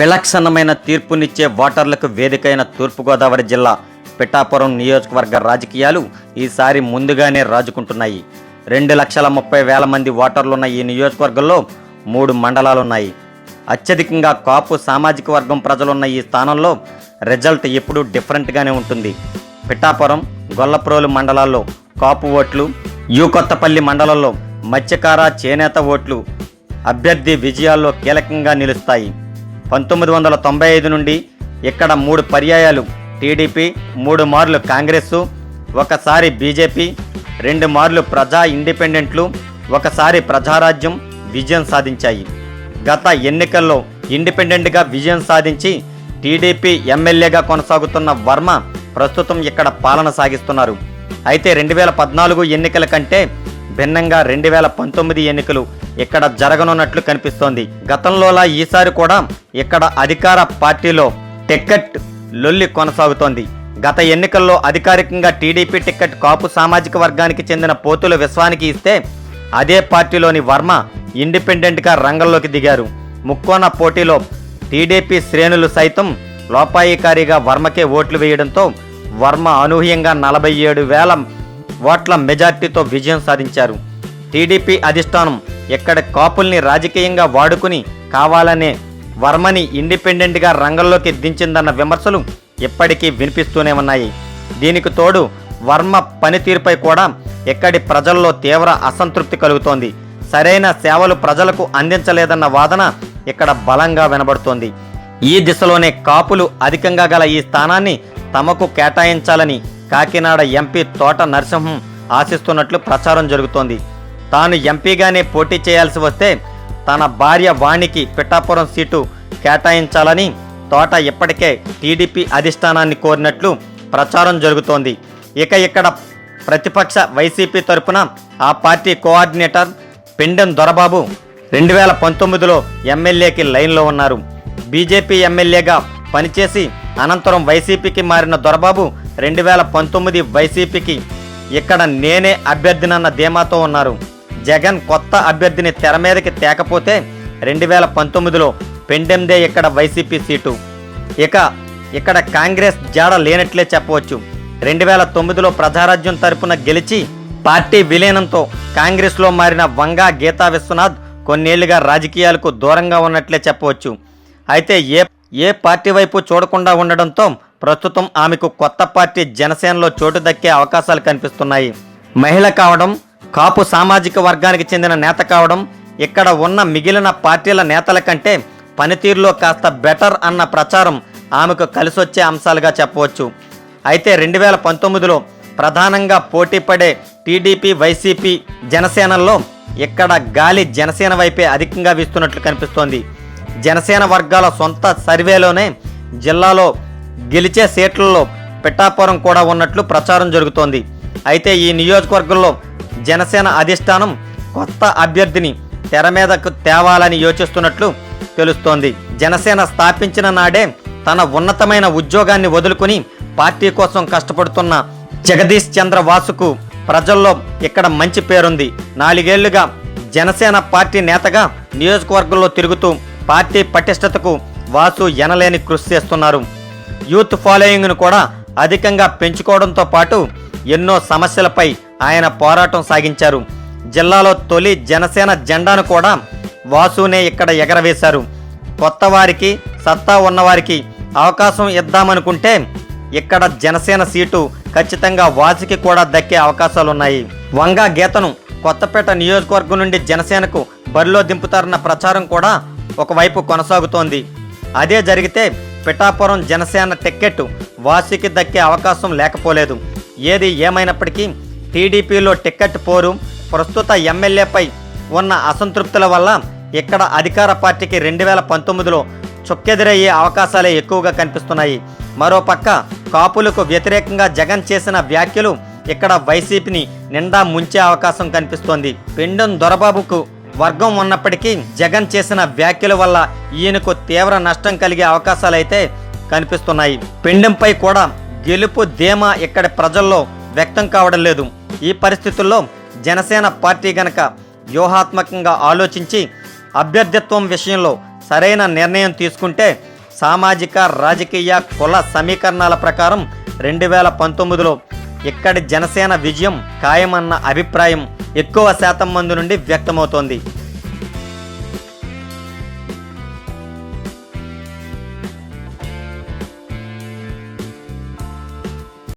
విలక్షణమైన తీర్పునిచ్చే ఓటర్లకు వేదికైన తూర్పుగోదావరి జిల్లా పిఠాపురం నియోజకవర్గ రాజకీయాలు ఈసారి ముందుగానే రాజుకుంటున్నాయి. రెండు లక్షల ముప్పై వేల మంది ఓటర్లున్న ఈ నియోజకవర్గంలో మూడు మండలాలున్నాయి. అత్యధికంగా కాపు సామాజిక వర్గం ప్రజలున్న ఈ స్థానంలో రిజల్ట్ ఎప్పుడూ డిఫరెంట్గానే ఉంటుంది. పిఠాపురం గొల్లప్రోలు మండలాల్లో కాపు ఓట్లు యూ కొత్తపల్లి మండలంలో మత్స్యకార చేనేత ఓట్లు అభ్యర్థి విజయాల్లో కీలకంగా నిలుస్తాయి. పంతొమ్మిది వందల తొంభై ఐదు నుండి ఇక్కడ మూడు పర్యాయాలు టీడీపీ మూడు మార్లు కాంగ్రెస్సు ఒకసారి బీజేపీ రెండు మార్లు ప్రజా ఇండిపెండెంట్లు ఒకసారి ప్రజారాజ్యం విజయం సాధించాయి. గత ఎన్నికల్లో ఇండిపెండెంట్గా విజయం సాధించి టీడీపీ ఎమ్మెల్యేగా కొనసాగుతున్న వర్మ ప్రస్తుతం ఇక్కడ పాలన సాగిస్తున్నారు. అయితే రెండు వేల పద్నాలుగు ఎన్నికల కంటే భిన్నంగా రెండు వేల పంతొమ్మిది ఎన్నికలు ఇక్కడ జరగనున్నట్లు కనిపిస్తోంది. గతంలోలా ఈసారి కూడా ఇక్కడ అధికార పార్టీలో టిక్కెట్ లొల్లి కొనసాగుతోంది. గత ఎన్నికల్లో అధికారికంగా టీడీపీ టిక్కెట్ కాపు సామాజిక వర్గానికి చెందిన పోతుల విశ్వానికి ఇస్తే అదే పార్టీలోని వర్మ ఇండిపెండెంట్గా రంగంలోకి దిగారు. ముక్కోన పోటీలో టీడీపీ శ్రేణులు సైతం లోపాయికారిగా వర్మకే ఓట్లు వేయడంతో వర్మ అనూహ్యంగా నలభై ఏడు వేల ఓట్ల మెజార్టీతో విజయం సాధించారు. టీడీపీ అధిష్టానం ఎక్కడ కాపుల్ని రాజకీయంగా వాడుకుని కావాలనే వర్మని ఇండిపెండెంట్గా రంగంలోకి దించిందన్న విమర్శలు ఇప్పటికీ వినిపిస్తూనే ఉన్నాయి. దీనికి తోడు వర్మ పనితీరుపై కూడా ఎక్కడి ప్రజల్లో తీవ్ర అసంతృప్తి కలుగుతోంది. సరైన సేవలు ప్రజలకు అందించలేదన్న వాదన ఇక్కడ బలంగా వినబడుతోంది. ఈ దిశలోనే కాపులు అధికంగా గల ఈ స్థానాన్ని తమకు కేటాయించాలని కాకినాడ ఎంపీ తోట నరసింహం ఆశిస్తున్నట్లు ప్రచారం జరుగుతోంది. తాను ఎంపీగానే పోటీ చేయాల్సి వస్తే తన భార్య వాణికి పిఠాపురం సీటు కేటాయించాలని తోట ఇప్పటికే టీడీపీ అధిష్టానాన్ని కోరినట్లు ప్రచారం జరుగుతోంది. ఇక ఇక్కడ ప్రతిపక్ష వైసీపీ తరపున ఆ పార్టీ కోఆర్డినేటర్ పెండెం దొరబాబు రెండు వేల పంతొమ్మిదిలో ఎమ్మెల్యేకి లైన్లో ఉన్నారు. బీజేపీ ఎమ్మెల్యేగా పనిచేసి అనంతరం వైసీపీకి మారిన దొరబాబు రెండు వేల పంతొమ్మిది వైసీపీకి ఇక్కడ నేనే అభ్యర్థినన్న ధీమాతో ఉన్నారు. జగన్ కొత్త అభ్యర్థిని తెర మీదకి తేకపోతే రెండు వేల పంతొమ్మిదిలో పెండెందే ఇక్కడ వైసీపీ సీటు. ఇక ఇక్కడ కాంగ్రెస్ జాడ లేనట్లే చెప్పవచ్చు. రెండు వేల తొమ్మిదిలో ప్రజారాజ్యం తరపున గెలిచి పార్టీ విలీనంతో కాంగ్రెస్లో మారిన వంగా గీతా విశ్వనాథ్ కొన్నేళ్ళుగా రాజకీయాలకు దూరంగా ఉన్నట్లే చెప్పవచ్చు. అయితే ఏ ఏ పార్టీ వైపు చూడకుండా ఉండడంతో ప్రస్తుతం ఆమెకు కొత్త పార్టీ జనసేనలో చోటు దక్కే అవకాశాలు కనిపిస్తున్నాయి. మహిళ కావడం కాపు సామాజిక వర్గానికి చెందిన నేత కావడం ఇక్కడ ఉన్న మిగిలిన పార్టీల నేతల కంటే పనితీరులో కాస్త బెటర్ అన్న ప్రచారం ఆమెకు కలిసొచ్చే అంశాలుగా చెప్పవచ్చు. అయితే రెండు వేల పంతొమ్మిదిలో ప్రధానంగా పోటీ పడే టీడీపీ వైసీపీ జనసేనల్లో ఇక్కడ గాలి జనసేన వైపే అధికంగా వీస్తున్నట్లు కనిపిస్తోంది. జనసేన వర్గాల సొంత సర్వేలోనే జిల్లాలో గెలిచే సీట్లలో పిఠాపురం కూడా ఉన్నట్లు ప్రచారం జరుగుతోంది. అయితే ఈ నియోజకవర్గంలో జనసేన అధిష్టానం కొత్త అభ్యర్థిని తెర మీదకు తేవాలని యోచిస్తున్నట్లు తెలుస్తోంది. జనసేన స్థాపించిన నాడే తన ఉన్నతమైన ఉద్యోగాన్ని వదులుకుని పార్టీ కోసం కష్టపడుతున్న జగదీష్ చంద్ర వాసుకు ప్రజల్లో ఇక్కడ మంచి పేరుంది. నాలుగేళ్ళుగా జనసేన పార్టీ నేతగా నియోజకవర్గంలో తిరుగుతూ పార్టీ పటిష్టతకు వాసు ఎనలేని కృషి చేస్తున్నారు. యూత్ ఫాలోయింగ్ను కూడా అధికంగా పెంచుకోవడంతో పాటు ఎన్నో సమస్యలపై ఆయన పోరాటం సాగించారు. జిల్లాలో తొలి జనసేన జెండాను కూడా వాసునే ఇక్కడ ఎగరవేశారు. కొత్త వారికి సత్తా ఉన్నవారికి అవకాశం ఇద్దామనుకుంటే ఇక్కడ జనసేన సీటు ఖచ్చితంగా వాసుకి కూడా దక్కే అవకాశాలున్నాయి. వంగా గీతను కొత్తపేట నియోజకవర్గం నుండి జనసేనకు బరిలో దింపుతారన్న ప్రచారం కూడా ఒకవైపు కొనసాగుతోంది. అదే జరిగితే పిఠాపురం జనసేన టిక్కెట్ వాసికి దక్కే అవకాశం లేకపోలేదు. ఏది ఏమైనప్పటికీ టీడీపీలో టిక్కెట్ పోరు. ప్రస్తుత ఎమ్మెల్యేపై ఉన్న అసంతృప్తుల వల్ల ఇక్కడ అధికార పార్టీకి రెండు వేల పంతొమ్మిదిలో చుక్కెదురయ్యే అవకాశాలే ఎక్కువగా కనిపిస్తున్నాయి. మరోపక్క కాపులకు వ్యతిరేకంగా జగన్ చేసిన వ్యాఖ్యలు ఇక్కడ వైసీపీని నిండా ముంచే అవకాశం కనిపిస్తోంది. పెండం దొరబాబుకు వర్గం ఉన్నప్పటికీ జగన్ చేసిన వ్యాఖ్యల వల్ల ఈయనకు తీవ్ర నష్టం కలిగే అవకాశాలైతే కనిపిస్తున్నాయి. పెండెంపై కూడా గెలుపు ధీమా ఇక్కడ ప్రజల్లో వ్యక్తం కావడం లేదు. ఈ పరిస్థితుల్లో జనసేన పార్టీ గనక వ్యూహాత్మకంగా ఆలోచించి అభ్యర్థిత్వం విషయంలో సరైన నిర్ణయం తీసుకుంటే సామాజిక రాజకీయ కుల సమీకరణాల ప్రకారం రెండు వేల పంతొమ్మిదిలో ఇక్కడి జనసేన విజయం ఖాయమన్న అభిప్రాయం ఎక్కువ శాతం మంది నుండి వ్యక్తమవుతోంది.